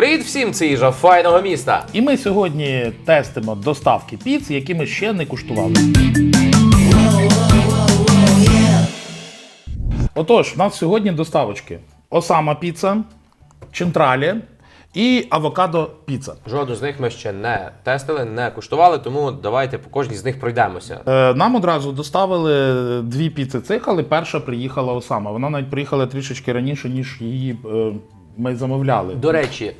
Привіт всім, це їжа файного міста. І ми сьогодні тестимо доставки піц, які ми ще не куштували. Отож, у нас сьогодні доставочки: Осама піца, Чентралі і авокадо піца. Жодну з них ми ще не тестили, не куштували, тому давайте по кожній з них пройдемося. Е, Нам одразу доставили дві піци цих, але перша приїхала Осама. Вона навіть приїхала трішечки раніше, ніж її е, ми замовляли. До речі,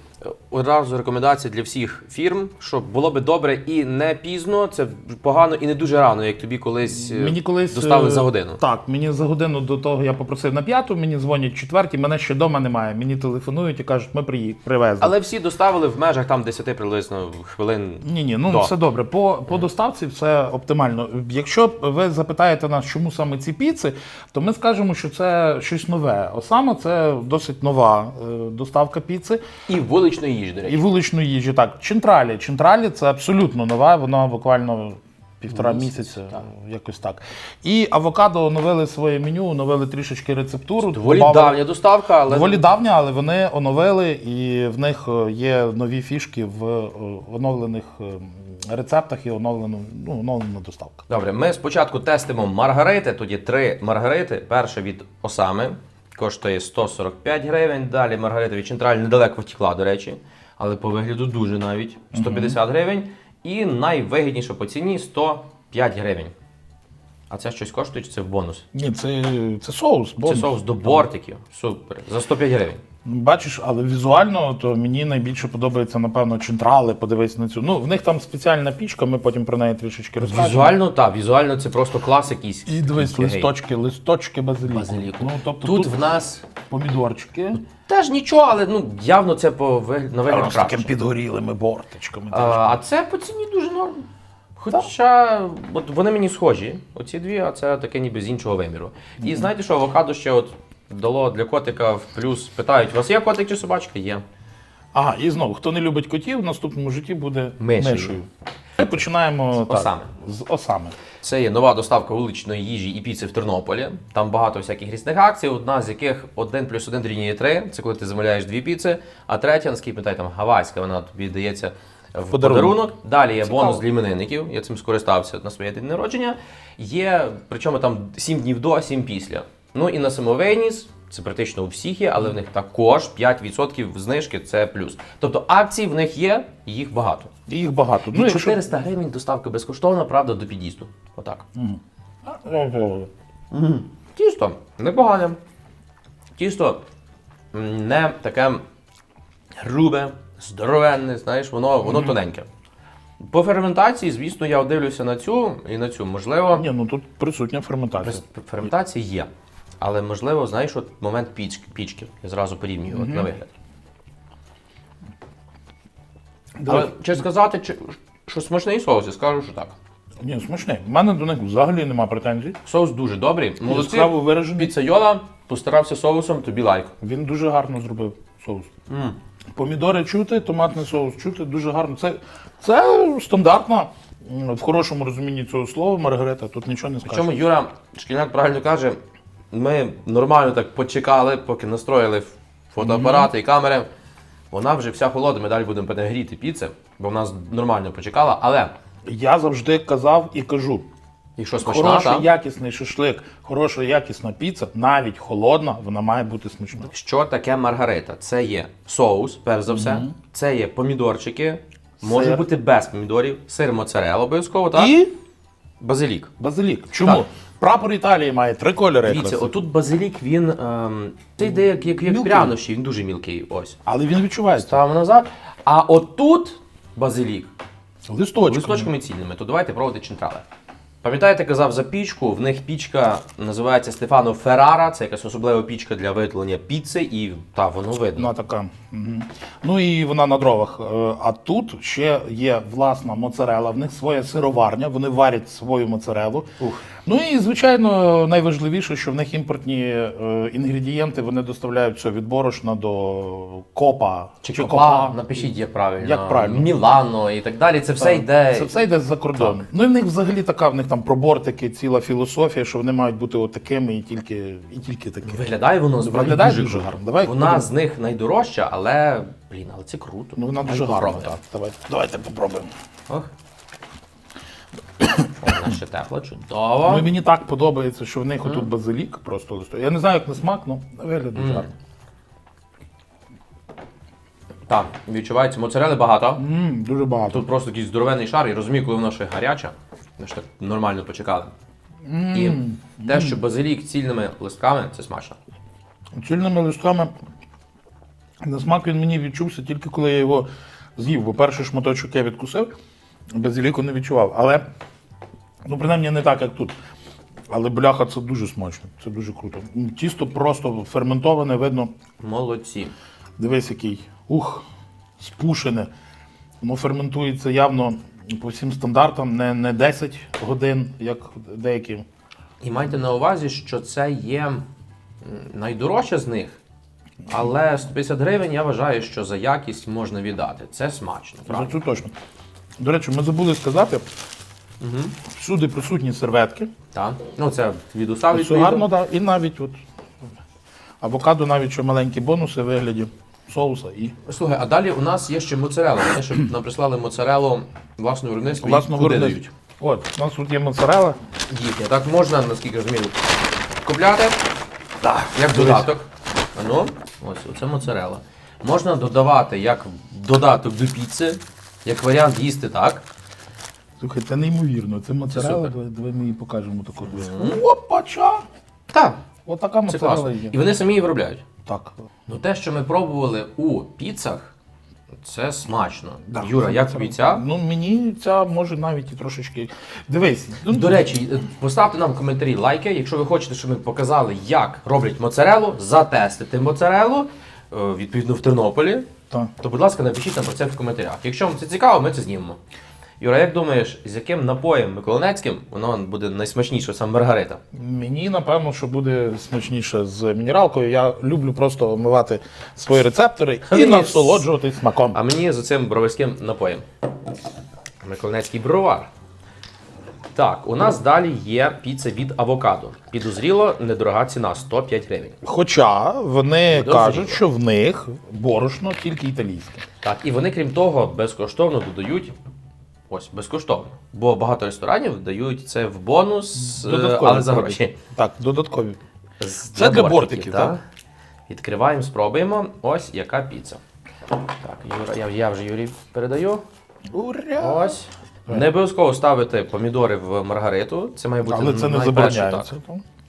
одразу рекомендація для всіх фірм, що було би добре і не пізно, це погано і не дуже рано, як тобі колись, е, Мені колись доставили е, за годину. Так, мені за годину до того я попросив на п'яту, мені дзвонять четвертій, мене ще вдома немає. Мені телефонують і кажуть, ми приї... привезли. Але всі доставили в межах там 10 приблизно хвилин. Ні, ні, ну до. все добре. По, по доставці все оптимально. Якщо ви запитаєте нас, чому саме ці піци, то ми скажемо, що це щось нове. Осама це досить нова е, доставка піци. І вуличної їжі, до речі. І вуличної їжі. Так, Чентралі. Чентралі це абсолютно нова, вона буквально. Півтора місяця, якось так. І авокадо оновили своє меню, оновили трішечки рецептуру. Доволі добавили- давня доставка, але Доволі давня, але вони оновили, і в них е, є нові фішки в е, оновлених е, рецептах і оновлено, ну, оновлена доставка. Добре, ми спочатку тестимо маргарити. Є три маргарити. Перша від Осами коштує 145 гривень. Далі маргарита від Централь недалеко втекла, до речі, але по вигляду дуже навіть 150 гривень. І найвигідніше по ціні 105 гривень. А це щось коштує чи це в бонус? Ні, це, це соус. Це соус до бортиків. Супер. За 105 гривень. Бачиш, але візуально то мені найбільше подобається, напевно, чентрали. Подивись на цю. Ну, в них там спеціальна пічка, ми потім про неї трішечки розкажемо. Візуально, так, візуально це просто клас якийсь. І дивись, гей. листочки, листочки базиліку. Базиліку. Ну, тобто тут, тут, в нас помідорчики. теж нічого, але ну явно це по на вигляд з таким підгорілими бортичками. А, а це по ціні дуже норм. Хоча от вони мені схожі, оці дві, а це таке ніби з іншого виміру. І знаєте, що авокадо ще от дало для котика в плюс. Питають, у вас є котик чи собачка? Є. Ага, і знову, хто не любить котів, в наступному житті буде Мишею. Ми починаємо так, осами. з осами. Це є нова доставка вуличної їжі і піци в Тернополі. Там багато всяких різних акцій, одна з яких 1 плюс 1 дорівнює 3. Це коли ти замовляєш дві піци, а третя, наскільки пам'ятаю, там гавайська, вона тобі дається в Подарунок. подарунок. Далі є Цікаво. бонус для іменинників. Я цим скористався на своє день народження. Є, причому там 7 днів до, 7 після. Ну і на самовийніс. Це практично у всіх є, але в них також 5% знижки це плюс. Тобто акцій в них є, їх багато. І їх багато. Ну, якщо... 400 гривень доставка безкоштовна, правда, до під'їзду. Отак. Тісто непогане. Тісто не таке грубе, здоровенне, знаєш, воно, воно тоненьке. По ферментації, звісно, я дивлюся на цю і на цю. Можливо, Ні, ну тут присутня ферментація. ферментація є. Але можливо, знаєш, от момент пічки. пічки. Я зразу порівнюю от, на вигляд. Але чи сказати, чи, що смачний соус, я скажу, що так. Ні, смачний. У мене до них взагалі нема претензій. Соус дуже добрий. Молодці. Яскраво виражений. Піцайола постарався соусом, тобі лайк. Він дуже гарно зробив соус. Помідори чути, томатний соус чути, дуже гарно. Це, це стандартна, м, в хорошому розумінні цього слова, Маргарита, тут нічого не скажеш. Причому Юра Шкільняк правильно каже, ми нормально так почекали, поки настроїли фотоапарати і камери. Вона вже вся холодна, ми далі будемо перегріти піци, бо в нас нормально почекала. Але Я завжди казав і кажу: якщо смачна, хороший та, якісний шашлик, хороша якісна піца, навіть холодна, вона має бути смачна. що таке маргарита? Це є соус, перш за все, це є помідорчики, може бути без помідорів, сир моцарелла обов'язково, так? І Базилік. базилік. Чому? Так. Прапор Італії має три кольори. Дивіться, якраз. отут базилік, він ем, це йде як, як, як Мілкий. прянощі, він дуже мілкий. Ось. Але він відчувається. Ставимо назад. А отут базилік Листочками. листочками цільними, то давайте пробувати чинтрали. Пам'ятаєте, казав за пічку, в них пічка називається Стефано Феррара, це якась особлива пічка для виготовлення піци, і та воно видно. Вона така. Ну і вона на дровах. Е, А тут ще є власна моцарела, в них своя сироварня, вони варять свою моцарелу. Ну і звичайно, найважливіше, що в них імпортні е, інгредієнти вони доставляють все від борошна до копа Чи копа, напишіть, як правильно. Як правильно. Мілано і так далі. Це все йде. Це все йде з-за кордону. Ну і в них взагалі така, в них там про бортики ціла філософія, що вони мають бути отакими і тільки, і тільки такими. Виглядає воно справді Виглядає дуже, дуже гарно. Давай Вона з них найдорожча, але блін, але це круто. Ну вона дуже гарна. Так. Давайте, давайте попробуємо. Ох. Вона ще тепла, чудово. Ну, мені так подобається, що в них отут базилік просто листує. Я не знаю, як на смак, але вигляд дуже гарно. Так, відчувається моцарели багато. М, дуже багато. Тут просто такий здоровенний шар, і розумію, коли воно ще гаряче. Ми ж так нормально почекали. І те, що базилік цільними листками, це смачно. Цільними листками на смак він мені відчувся тільки коли я його з'їв, бо перший шматочок я відкусив, базиліку не відчував. Але, ну, принаймні, не так, як тут. Але бляха, це дуже смачно, це дуже круто. Тісто просто ферментоване, видно, Молодці. дивись, який. Ух, спушене. Воно ферментується явно по всім стандартам, не, не 10 годин, як деякі. І майте на увазі, що це є м, найдорожча з них. Але 150 гривень я вважаю, що за якість можна віддати. Це смачно, правда? цю точно. До речі, ми забули сказати, всюди присутні серветки. Так. Ну це від уса Все гарно, да. і навіть от авокадо, навіть ще маленькі бонуси в вигляді соуса і Слухай, а далі у нас є ще моцарела. Вони ще нам прислали моцарелу власного виробництва. і власного виробництва. От, у нас тут є моцарела. дають? Їхня. Так можна, наскільки розумію, купляти. Так. Як додаток. А ну, ось, оце моцарела. Можна додавати як додаток до піци, як варіант їсти так. Слухай, це неймовірно. Це моцарела. супер. Давай, давай ми її покажемо таку. Опача! Так, Отака це класно. І вони самі її виробляють. Так. Ну те, що ми пробували у піцах, це смачно. Да, Юра, це як тобі ця? Ну мені ця може навіть і трошечки. Дивись, ну, До речі, е, поставте нам в коментарі лайки, якщо ви хочете, щоб ми показали, як роблять моцарелу, затестити моцарелу, е, відповідно в Тернополі, так. то, будь ласка, напишіть нам про це в коментарях. Якщо вам це цікаво, ми це знімемо. Юра, як думаєш, з яким напоєм Миколинецьким воно буде найсмачніше, саме Маргарита? Мені напевно, що буде смачніше з мінералкою. Я люблю просто омивати свої рецептори і насолоджуватись смаком. А мені з цим броварським напоєм. Миколинецький бровар. Так, у нас далі є піца від авокадо. Підозріло, недорога ціна 105 гривень. Хоча вони Підозріло. кажуть, що в них борошно тільки італійське. Так, і вони, крім того, безкоштовно додають. Ось, безкоштовно. Бо багато ресторанів дають це в бонус, е, Додаткові але за гроші. Так, додаткові. Це для бортиків, так? Відкриваємо, спробуємо. Ось яка піца. Так, Юра, я, я вже Юрій передаю. Ура! Ось. Не обов'язково ставити помідори в маргариту. Це має бути Але це не забороняється.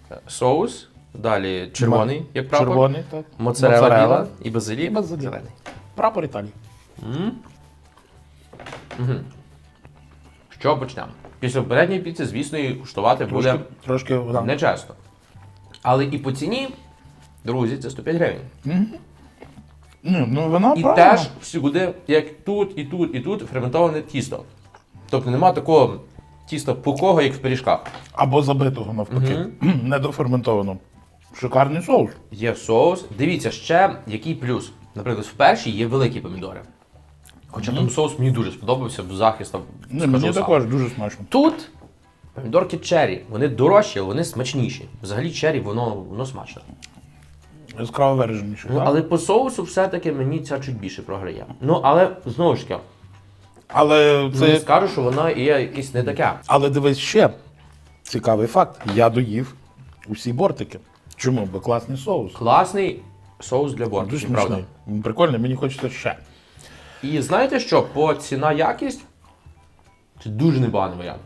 так. Соус. Далі червоний, як прапор. Червоний, так. Моцарела, біла і базилік. Базилік. Зелений. Прапор Італії. Що почнемо? Після попередньої піци, звісно, її куштувати буде Трошки, нечесно. Але і по ціні, друзі, це 105 гривень. Ні, ну вона І правильно. теж всюди, як тут, і тут, і тут, ферментоване тісто. Тобто нема такого тіста пухого, як в пиріжках. Або забитого навпаки. Недоферментовано. Шикарний соус. Є соус. Дивіться, ще який плюс. Наприклад, в першій є великі помідори. Хоча там соус мені дуже сподобався, в захист. там, скажу мені сам. також дуже смачно. Тут помідорки черрі, вони дорожчі, але вони смачніші. Взагалі черрі, воно, воно смачне. Яскраво вираженіше. Ну, так? але по соусу все-таки мені ця чуть більше програє. Ну, але знову ж таки, Але це... не скажу, що вона є якесь не таке. Але дивись ще цікавий факт. Я доїв усі бортики. Чому? Бо класний соус. Класний соус для Дуже бортиків, правда. смачний. Прикольно, мені хочеться ще. І знаєте що? По ціна якість це дуже непоганий варіант.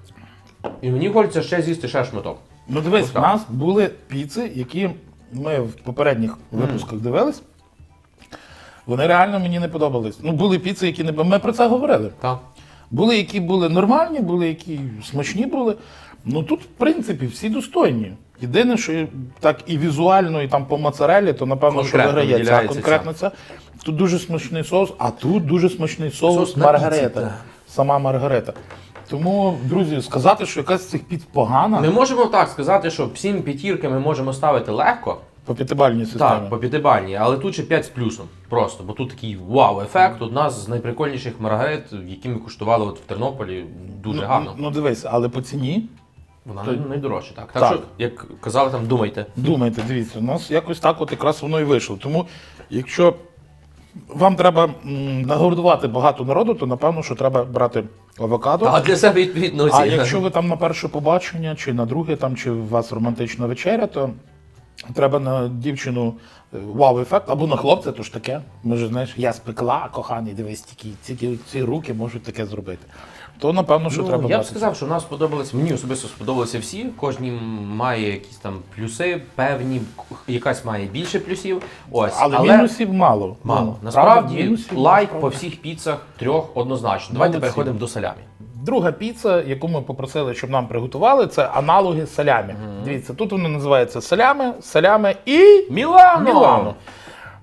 І мені хочеться ще з'їсти ще шматок. Ну дивись, Ось так. нас були піци, які ми в попередніх випусках дивились. Вони реально мені не подобались. Ну, були піци, які не ми про це говорили. Так. Були, які були нормальні, були, які смачні були. Ну тут, в принципі, всі достойні. Єдине, що так і візуально, і там по моцарелі, то напевно, що Конкретно виграє ця виділяється конкретно ця. Тут дуже смачний соус, а тут дуже смачний соус, Соус на Маргарита. піці. Сама Маргарита. Тому, друзі, сказати, що якась з цих піц погана Ми можемо так сказати, що всім п'ятірки ми можемо ставити легко. по п'ятибальній системі. Так, по п'ятибальній, але тут ще 5 з плюсом. Просто, бо тут такий вау-ефект. Одна з найприкольніших маргарит, які ми куштували от в Тернополі. Дуже ну, гарно. Ну дивись, але по ціні Вона То- найдорожча, так. Так, Так. що, як казали, там думайте. Думайте, дивіться, у нас якось так от якраз воно і вийшло. Тому, якщо вам треба м, нагодувати багато народу, то напевно, що треба брати авокадо. А для себе відповідно А якщо ви там на перше побачення, чи на друге, там, чи у вас романтична вечеря, то треба на дівчину е, вау-ефект, або на хлопця, то ж таке. Може, знаєш, я спекла, коханий, дивись, тільки, тільки ці руки можуть таке зробити. То напевно, що Ну, треба я б дати. сказав, що в нас сподобалися, мені особисто сподобалися всі. Кожній має якісь там плюси, певні, якась має більше плюсів. Ось, Але, мінусів мало. мало. Ну, Насправді мінусів лайк насправді. по всіх піцах трьох однозначно. Давайте Молодці. переходимо до салямі. Друга піца, яку ми попросили, щоб нам приготували, це аналоги салямі. Дивіться, тут воно називається салями, салями і Мілано! Мілано.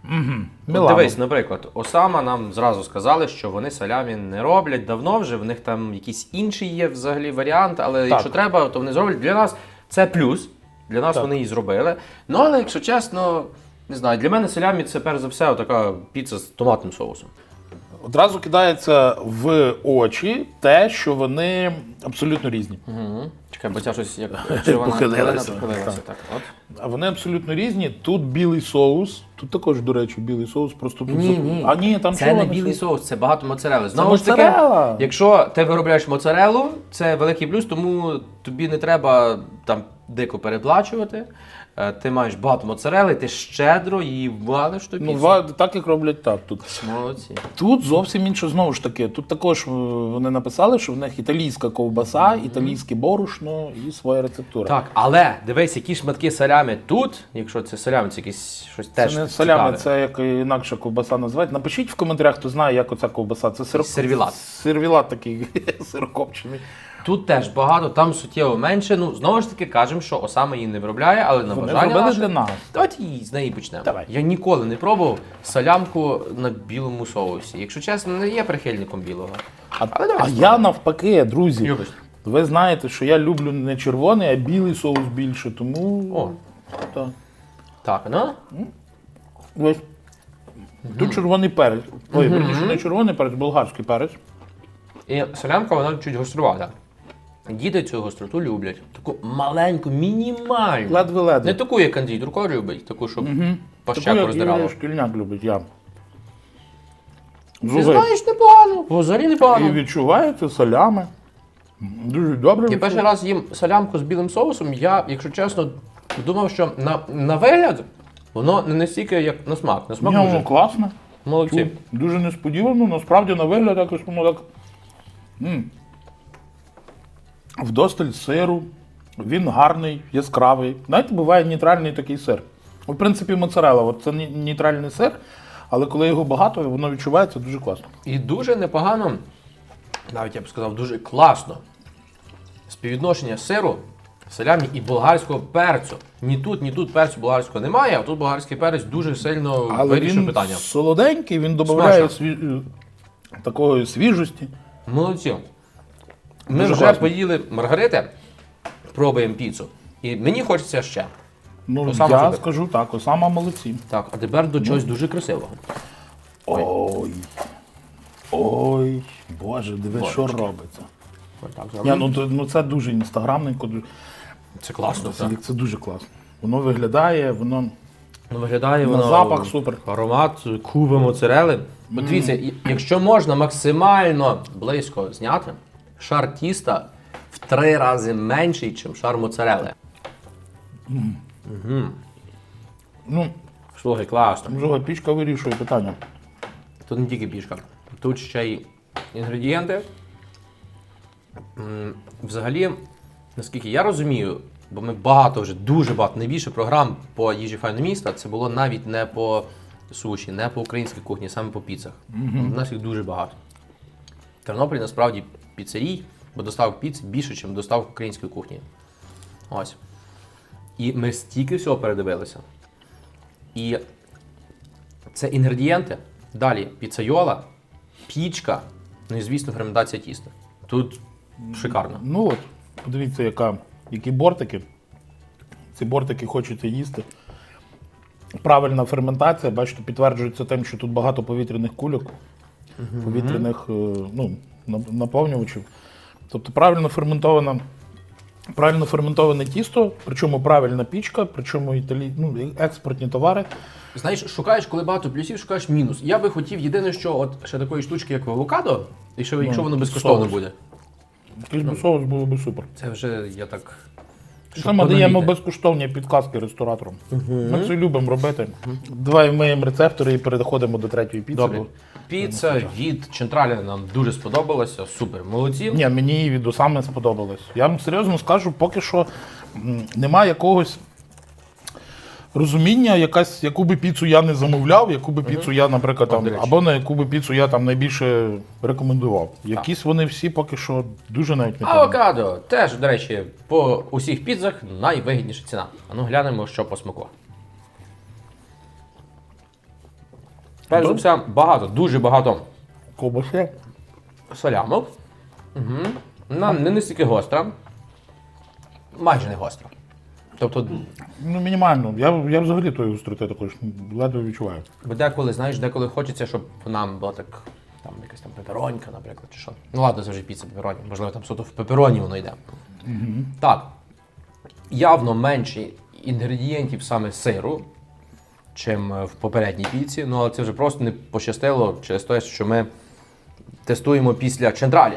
Угу. От Дивись, наприклад, Осама нам зразу сказали, що вони салямі не роблять давно вже. В них там якийсь інший є взагалі варіант, але якщо треба, то вони зроблять. Для нас це плюс. Для нас Так. вони і зробили. Ну але якщо чесно, не знаю, для мене салямі це перш за все така піца з томатним соусом. Одразу кидається в очі те, що вони абсолютно різні. Угу. Чекай, бо ця щось як Похилилася. похилилася. Так, от. А вони абсолютно різні. Тут білий соус, тут також, до речі, білий соус, просто тут. Ні, зак- ні. А ні, там це не вони? білий соус, це багато моцарели. Знову ж таки, моцарелла. якщо ти виробляєш моцарелу, це великий плюс, тому тобі не треба там дико переплачувати. Е, Ти маєш багато моцарели, ти щедро її валиш ту Ну, ва- так як роблять так тут. Молодці. Тут зовсім інше знову ж таки. Тут також е, вони написали, що в них італійська ковбаса, італійське борошно і своя рецептура. Так, але дивись, які шматки салями тут, якщо це салями, це якісь щось теж Це не салями, цікаве. це як інакша ковбаса називають. Напишіть в коментарях, хто знає, як оця ковбаса. Це сир... Сервілат. Сервілат такий сирокопчений. Тут теж багато, там суттєво менше. Ну, знову ж таки, кажемо, що Осама її не виробляє, але на Вони бажання зробили наше- для нас. Давайте її з неї почнемо. Давай. Я ніколи не пробував салямку на білому соусі. Якщо чесно, не є прихильником білого. А, Але давай а я навпаки, друзі. Любиш? Ви знаєте, що я люблю не червоний, а білий соус більше, тому. О. Так. Так, ну? Ось. Тут червоний перець. Ой, верніше, не червоний перець, болгарський перець. І солянка, вона чуть гострувата. Діти цю гостроту люблять. Таку маленьку, мінімальну. Не Ледве-ледве. таку, як Турко любить, таку, щоб по Таку, щеку роздирало. Шкільняк любить, я. Ти знаєш, непогано. Взагалі і непогано. відчувається солями. Дуже добре. Я перший раз їм солямку з білим соусом, я, якщо чесно, думав, що на, на вигляд воно не настільки, як на смак. На смак Ні, воно дуже класне. молодці. Дуже несподівано, насправді на вигляд якось воно так. м. Вдосталь сиру, він гарний, яскравий. Знаєте, буває нейтральний такий сир. В принципі, моцарела, от це нейтральний сир, але коли його багато, воно відчувається дуже класно. І дуже непогано, навіть я б сказав, дуже класно. Співвідношення сиру, салямі і болгарського перцю. Ні тут, ні тут перцю болгарського немає, а тут болгарський перець дуже сильно Але вирішує він питання. солоденький, він додає сві... такої свіжості. Молодці. Ми Дуже вже класно. поїли маргарити, пробуємо піцу. І мені хочеться ще. Ну, Осама я супер. скажу так, Осама молодці. Так, а тепер до чогось дуже красивого. Ой. Ой, Боже, диви, що робиться. Отак Ні, зробимо. ну, то- ну це дуже інстаграмненько. дуже- Це класно. Це, так. це дуже класно. Воно виглядає, воно. Ну, виглядає На воно запах супер. аромат куби моцарели. От Дивіться, і- якщо можна максимально близько зняти, шар тіста в три рази менший, ніж шар моцарели. Ну, Слухай, класно. Жога пічка вирішує питання. Тут не тільки пішка, тут ще й інгредієнти. М, Взагалі, наскільки я розумію, бо ми багато вже дуже багато, найбільше програм по їжі файного міста, це було навіть не по суші, не по українській кухні, саме по піцах. У нас їх дуже багато. В Тернополі насправді піцерій, бо доставок піц більше, ніж доставок української кухні. Ось. І ми стільки всього передивилися. І це інгредієнти. Далі піцайола, пічка, ну і звісно, ферментація тіста. Тут шикарно. Ну от, подивіться, яка, які бортики. Ці бортики хочете їсти. Правильна ферментація, бачите, підтверджується тим, що тут багато повітряних кульок, повітряних е, ну, наповнювачів. Тобто правильно ферментоване, правильно ферментоване тісто, причому правильна пічка, причому італі... ну, експортні товари. Знаєш, шукаєш, коли багато плюсів, шукаєш мінус. Я би хотів єдине, що от ще такої штучки, як авокадо, ще якщо воно безкоштовно соус. буде. Якийсь би соус було би супер. Це вже я так. Щоб Саме даємо безкоштовні підказки рестораторам. Ми це любимо робити. Давай вмиємо рецептори і переходимо до третьої піци. Добре. Піца від Централі нам дуже сподобалася. Супер. Молодці. Ні, мені її від саме сподобалось. Я вам серйозно скажу, поки що м, немає якогось розуміння, якась, яку би піцу я не замовляв, яку би піцу я, наприклад, там, або на яку би піцу я там найбільше рекомендував. Якісь вони всі поки що дуже навіть не. Авокадо теж, до речі, по усіх піцах найвигідніша ціна. А ну глянемо, що по смаку. Перш за все, багато, дуже багато Ковбаси. салямок. Угу. Вона не настільки гостра. Майже не гостра. Тобто, Ну, мінімально. Я, я взагалі тої гостроти також ледве відчуваю. бо деколи, знаєш, деколи хочеться, щоб нам була так, там якась там пеперонька, наприклад, чи що. Ну ладно, це вже піца пепероні. Можливо, там суто в пепероні воно йде. Так. Явно менше інгредієнтів саме сиру, чим е, в попередній піці. Ну, але це вже просто не пощастило через те, що ми тестуємо після Чентралі.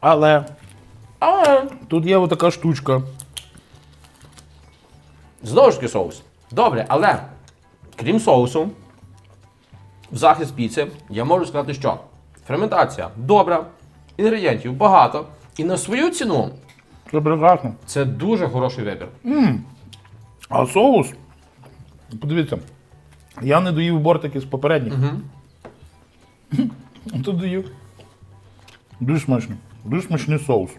Але Але тут є отака штучка. Знову ж таки соус. Добре, але крім соусу, в захист піци я можу сказати, що ферментація добра, інгредієнтів багато, і на свою ціну Це прекрасно. це дуже хороший вибір. А соус, подивіться, я не доїв бортики з попередніх. Тут доїв. Дуже смачний. Дуже смачний соус.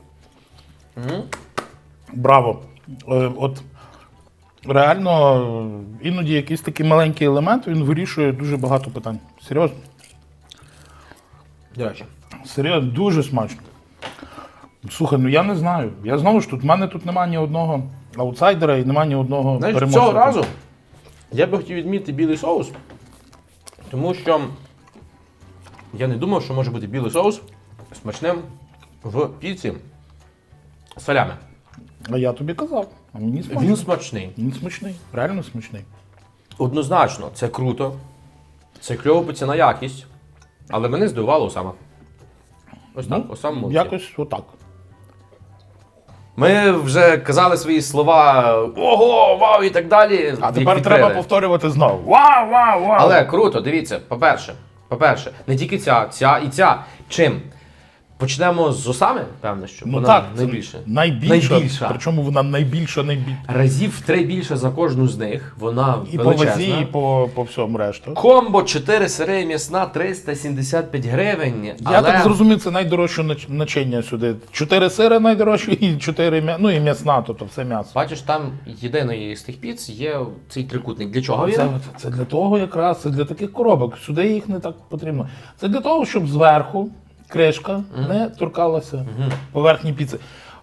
Браво. Е, От реально, іноді якийсь такий маленький елемент він вирішує дуже багато питань. Серйозно. До речі. Серйозно, дуже смачно. Слухай, ну я не знаю. Я знову ж тут, в мене тут немає ні одного аутсайдера і немає ні одного Знаєш, переможця. цього разу я би хотів відмітити білий соус, тому що я не думав, що може бути білий соус смачним в піці з солями. А я тобі казав. А мені смачно. Він смачний. Він смачний, реально смачний. Однозначно, це круто. Це кльово ціна якість. Але мене здивувало саме. Ось так, ось саме молодці. Ну, Якось отак. Ми вже казали свої слова ого, вау і так далі. А тепер відкрили. треба повторювати знову. Вау, вау, вау! Але круто, дивіться, по-перше, по-перше, не тільки ця, ця і ця. Чим? Почнемо з осами, певно, що ну вона так, найбільше. Найбільша. Найбільша. Причому вона найбільша, найбільша. Разів в три більше за кожну з них. Вона І по вазі, і по, по всьому решту. Комбо 4 сири м'ясна 375 гривень. Я але... так зрозумів, це найдорожче нач- начиння сюди. Чотири сири найдорожчі, і чотири м'я... ну і м'ясна, тобто все м'ясо. Бачиш, там єдиної з тих піц є цей трикутник. Для чого він? Це, це для того якраз, це для таких коробок. Сюди їх не так потрібно. Це для того, щоб зверху кришка не торкалася поверхні піци.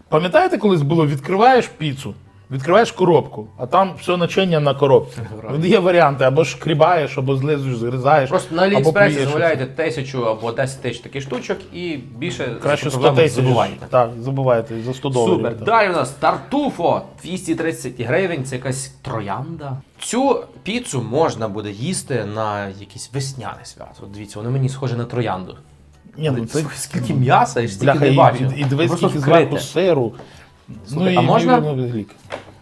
Пам'ятаєте, колись було, відкриваєш піцу, відкриваєш коробку, а там все начиння на коробці. Є варіанти, або шкрібаєш, або злизуєш, зрізаєш. Просто на Аліекспресі замовляєте тисячу або 10 тисяч таких штучок і більше Краще 100 тисяч. забуваєте. Так, забуваєте, за 100 доларів. Супер. так. Далі у нас тартуфо 230 гривень. Це якась троянда. Цю піцу можна буде їсти на якесь весняне свято. От Дивіться, воно мені схоже на троянду. Ні, ну це Скільки м'яса, я ж стільки не і, бачу. і, і дивись, Просто скільки вкрите. зверху сиру. Слухай, ну, а і можна- глік.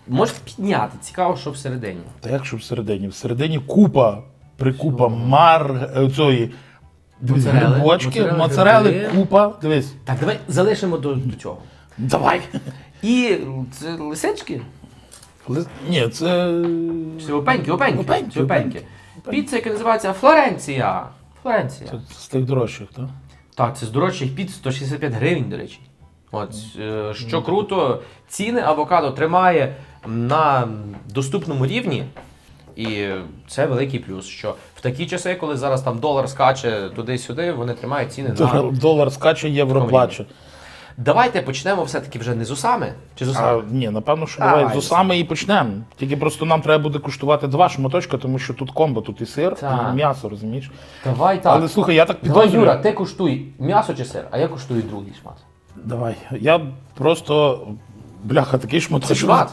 Можеш підняти, цікаво, що всередині. Та як що всередині? Всередині купа, прикупа мар е, цієї Моцарели, грибочки, моцарели, моцарели, гриби. купа. Дивись. Так, давай залишимо до, до цього. Давай. І це лисички? Ли- Ні, це. Чи опеньки, опеньки. Опеньки, Чи опеньки. Піца, яка називається Флоренція. Флоренція. Це з тих дорожчих, так? Так, це здорожчий під 165 гривень, до речі. От, е, що круто, ціни авокадо тримає на доступному рівні. І це великий плюс, що в такі часи, коли зараз там долар скаче туди-сюди, вони тримають ціни на. Долар, скаче, євро плаче. Давайте почнемо все-таки вже не з усами. Чи з А, ні, напевно, що Давай. з усами і почнемо. Тільки просто нам треба буде куштувати два шматочка, тому що тут комбо, тут і сир, Так. і м'ясо, розумієш? Давай так. Але слухай, я так Давай, підозрюю. Юра, ти куштуй м'ясо чи сир, а я куштую другий шмат. Давай. Я просто Бляха, такий шматочок. Це шмат.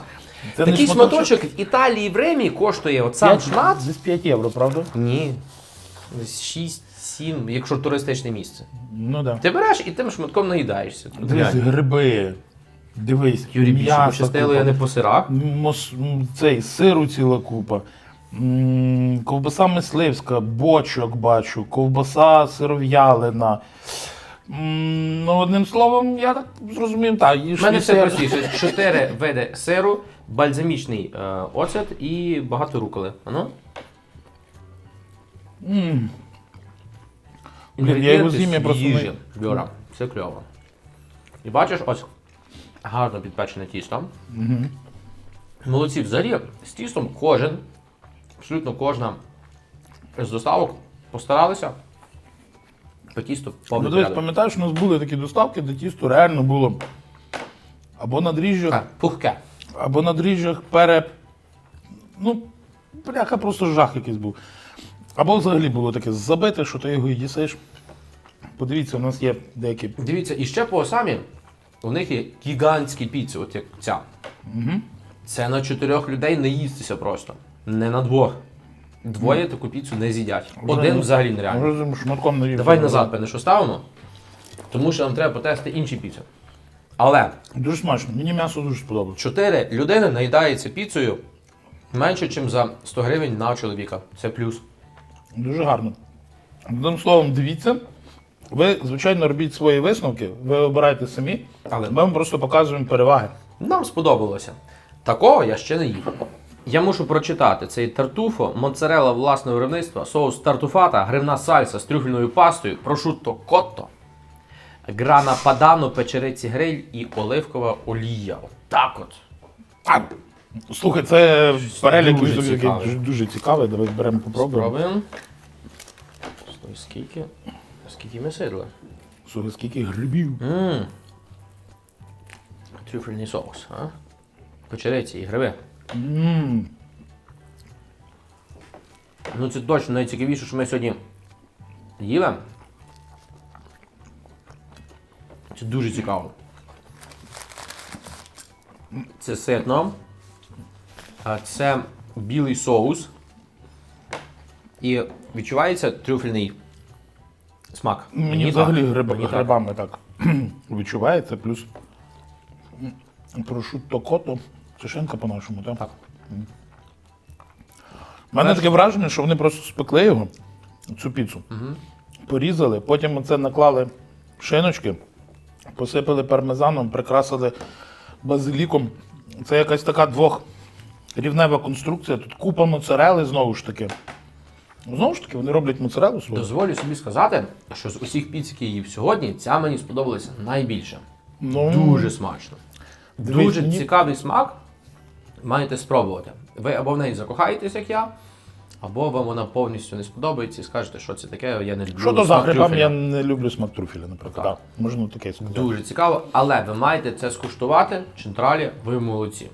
Це не Такий шматочок. шматочок в Італії в Римі коштує от сам П'ять- шмат. Десь 5 євро, правда? Ні. Десь 6-7, якщо туристичне місце. Ну да. Ти береш і тим шматком наїдаєшся. Дивись, гриби. Дивись, Юрій, більше м'ясо пощастило, я купа. не по сирах. Мос, м, цей сиру ціла купа. М, Ковбаса мисливська, бочок бачу, ковбаса сиров'ялина. М, Ну, одним словом, я так зрозумів, так, У мене все сир. простіше. Чотири види сиру, бальзамічний е, оцет і багато руколи. Ану? М. Блін, я його з'їм, я просто. Юра, це кльово. І бачиш, ось гарно підпечене тісто. Молодці, взагалі, з тістом кожен, абсолютно кожна з доставок постаралися. По тісту Ну, повний дивись, порядок. пам'ятаєш, у нас були такі доставки, де тісто реально було або на дріжджах, А, Пухке. або на дріжджах пере. Ну, бляха, просто жах якийсь був. Або взагалі було таке забите, що ти його і. Подивіться, у нас є деякі. Дивіться, і ще по осамі у них є гігантські піци, от як ця. Це на чотирьох людей не їстися просто. Не на двох. Двоє таку піцу не з'їдять. Один взагалі нереально. Шматком не Давай назад, певне, що ставимо. Тому що нам треба потести інші піци. Але Дуже смачно. Мені м'ясо дуже сподобалось. чотири людини наїдаються піцею менше, ніж за 100 гривень на чоловіка. Це плюс. Дуже гарно. Одним словом, дивіться. Ви, звичайно, робіть свої висновки, ви обирайте самі, Але- ми вам просто показуємо переваги. Нам сподобалося. Такого я ще не їв. Я мушу прочитати цей тартуфо, моцарелла власного виробництва, соус тартуфата, гривна сальса з трюфельною пастою, прошутто котто, грана падано, печериці гриль і оливкова олія. Отак от. Слухай, це перелік дуже дуже, цікавий. дуже, дуже цікавий. Давай беремо попробуємо. Спробуємо. Стой, скільки? Скільки ми сидли? Слухай, скільки грибів. Ммм. Трюфельний соус, а? Печериці і гриби. М, Ну це точно найцікавіше, що ми сьогодні їли. Це дуже цікаво. Це ситно. Це білий соус. І відчувається трюфельний смак. Мені так. взагалі гриб, Мені грибами так відчувається, плюс прошутто кото, це шинка по-нашому, так? Так. У мене таке враження, що вони просто спекли його, цю піцу, порізали, потім оце наклали шиночки, посипали пармезаном, прикрасили базиліком. Це якась така двохрівнева конструкція. Тут купа моцарели знову ж таки. Знову ж таки, вони роблять моцарелу свою. Дозволю собі сказати, що з усіх піц, які їв сьогодні, ця мені сподобалася найбільше. Ну, Дуже смачно. Дивись, Дуже мені- цікавий смак. Маєте спробувати. Ви або в неї закохаєтесь, як я, або вам вона повністю не сподобається і скажете, що це таке, я не люблю. Що то за смак грибам, трюфеля. я не люблю смак трюфеля, наприклад. Так. Так. Можна таке сказати. Дуже цікаво, але ви маєте це скуштувати. Чентралі, ви молодці.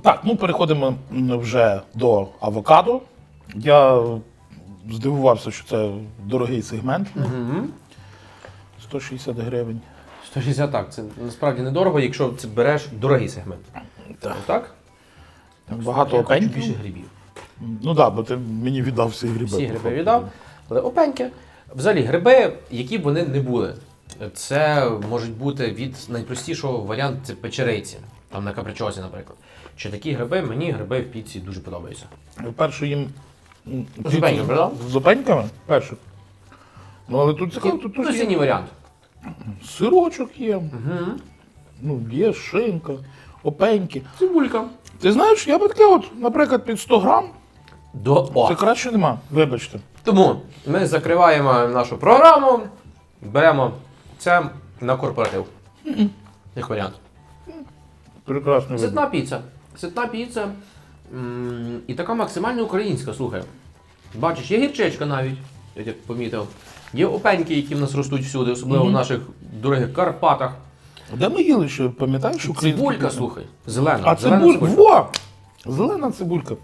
Так, ну переходимо вже до авокадо. Я здивувався, що це дорогий сегмент. 160 гривень. 160 так, це насправді недорого, якщо це береш дорогий сегмент. Так. Так? Багато опеньків. більше грибів. Ну так, бо ти мені віддав всі гриби. Всі гриби віддав, але опеньки. Взагалі, гриби, які б вони не були. Це можуть бути від найпростішого варіанту це печериці, там на капричозі, наприклад. Чи такі гриби, мені гриби в піці дуже подобаються. Перше їм. З правда? З опеньками? Перше. Ну, але тут цікаво, тут Ну, теж синій варіант. сирочок є. Ну, є шинка, опеньки. Цибулька. Ти знаєш, я би таке, от, наприклад, під 100 грам, До... О. це краще нема. Вибачте. Тому ми закриваємо нашу програму, беремо це на корпоратив. Як варіант. Прекрасний вибір. Ситна піца. Ситна піца. М, І така максимально українська, слухай. Бачиш, є гірчичка навіть, я так помітив. Є опеньки, які в нас ростуть всюди, особливо в наших дорогих Карпатах. Де ми їли ще, пам'ятаєш, українську Цибулька, слухай. Зелена. А зелена цибулька, во! Зелена цибулька.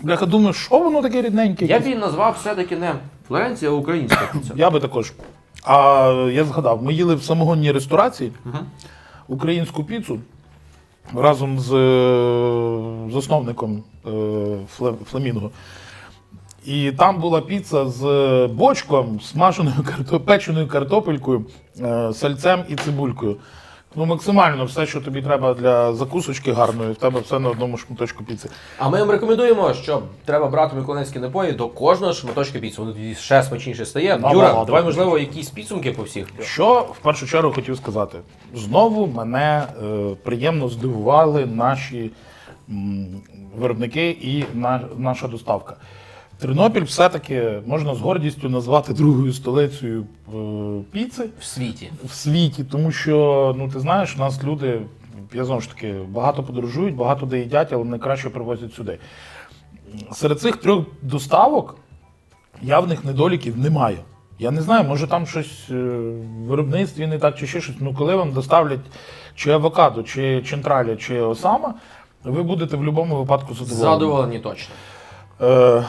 Бляха, думаю, що воно таке рідненьке? Я б її назвав все-таки не Флоренція, а українська піца. Я би також. А я згадав, ми їли в самогонній ресторації українську піцу. Разом з е, засновником е, Фламінго. І там була піца з бочком, смаженою печеною картопелькою, е, сальцем і цибулькою. Ну, максимально все, що тобі треба для закусочки гарної, в тебе все на одному шматочку піци. А ми вам рекомендуємо, що треба брати миколаївські напої до кожного шматочка піци. Воно тоді ще смачніше стає. Набагато Юра, давай, можливо, якісь підсумки по всіх. Що в першу чергу хотів сказати? Знову мене е, приємно здивували наші м, виробники і на, наша доставка. Тернопіль все-таки можна з гордістю назвати другою столицею е, піци В світі. в світі, тому що ну ти знаєш, у нас люди, я знову ж таки, багато подорожують, багато де їдять, але найкраще привозять сюди. Серед цих трьох доставок явних недоліків немає. Я не знаю, може там щось е, в виробництві не так чи ще щось. Ну коли вам доставлять чи авокадо, чи чентраля, чи осама, ви будете в будь-якому випадку задоволені. Задоволені точно. Е,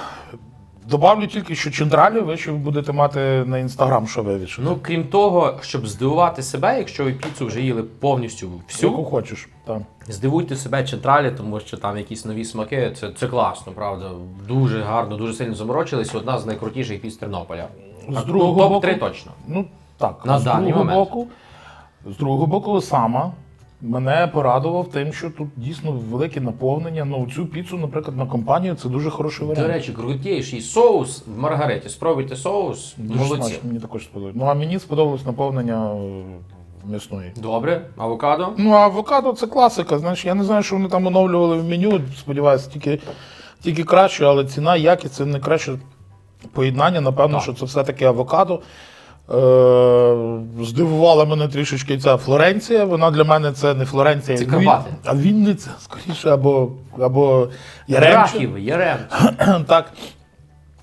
добавлю тільки, що чентралі ви ще будете мати на інстаграм, що ви вивішити. Ну, крім того, щоб здивувати себе, якщо ви піцу вже їли повністю Яку всю, хочеш. Так. здивуйте себе чентралі, тому що там якісь нові смаки. Це, це класно, правда. Дуже гарно, дуже сильно заморочились. Одна з найкрутіших піц Тернополя. З Так, другого ну, топ-3 точно. Ну так, На з даний другого момент. боку, з другого боку, сама мене порадував тим, що тут дійсно велике наповнення. Ну, цю піцу, наприклад, на компанію це дуже хороший До варіант. речі, крутіший соус в Маргариті. Спробуйте соус. Дуже Молодці. смачно, мені також сподобалось. Ну а мені сподобалось наповнення е, м'ясної. Добре, авокадо. Ну, а авокадо це класика. Знаєш, я не знаю, що вони там оновлювали в меню. Сподіваюся, тільки, тільки краще, але ціна, якість це найкраще поєднання. Напевно, Так. що це все-таки авокадо. Е, здивувала мене трішечки ця Флоренція. Вона для мене це не Флоренція, Це а а Вінниця, скоріше, або, або Яремче. Рахів, Так.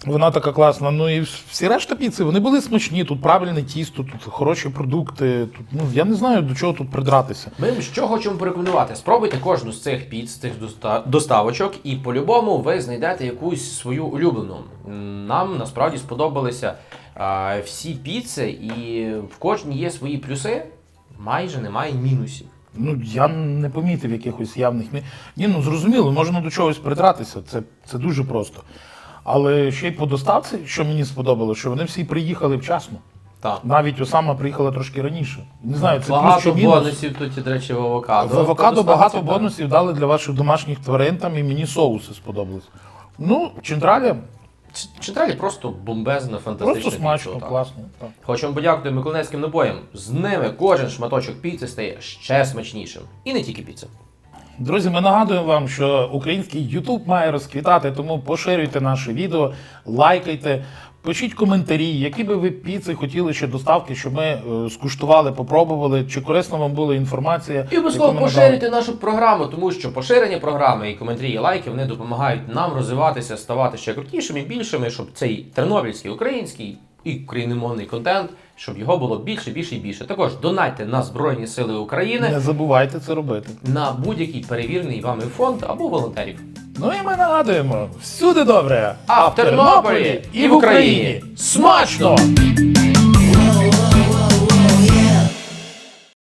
Вона така класна. Ну і всі решта піци, вони були смачні, тут правильне тісто, тут хороші продукти. Тут, ну, я не знаю, до чого тут придратися. Ми що хочемо порекомендувати? Спробуйте кожну з цих піц, цих доста- доставочок, і по-любому ви знайдете якусь свою улюблену. Нам насправді сподобалися всі піци, і в кожній є свої плюси, майже немає мінусів. Ну, я не помітив якихось явних. мі- Ні, ну зрозуміло, можна до чогось придратися, це, це дуже просто. Але ще й по доставці, що мені сподобалося, що вони всі приїхали вчасно. Так. Навіть Осама приїхала трошки раніше. Не знаю, це плюс Багато мінус. бонусів тут, до речі, в авокадо. В авокадо багато так. бонусів дали для ваших домашніх тварин, там і мені соуси сподобались. Ну, чентраля Ч- Чентралі просто бомбезна, фантастична просто смачно, так. класно. Так. Хочемо подякувати миколаївським набоям. З ними кожен шматочок піци стає ще смачнішим. І не тільки піца. Друзі, ми нагадуємо вам, що український YouTube має розквітати, тому поширюйте наше відео, лайкайте, пишіть коментарі, які би ви піци хотіли ще доставки, щоб ми е, скуштували, попробували, чи корисна вам була інформація. І обов'язково яку ми надали. поширюйте нашу програму, тому що поширення програми і коментарі, і лайки вони допомагають нам розвиватися, ставати ще крутішими, більшими, щоб цей тернопільський, український і україномовний контент, щоб його було більше, більше і більше. Також донайте на Збройні Сили України Не забувайте це робити. на будь-який перевірений вами фонд або волонтерів. Ну і ми нагадуємо, всюди добре, А в Тернополі і в Україні смачно!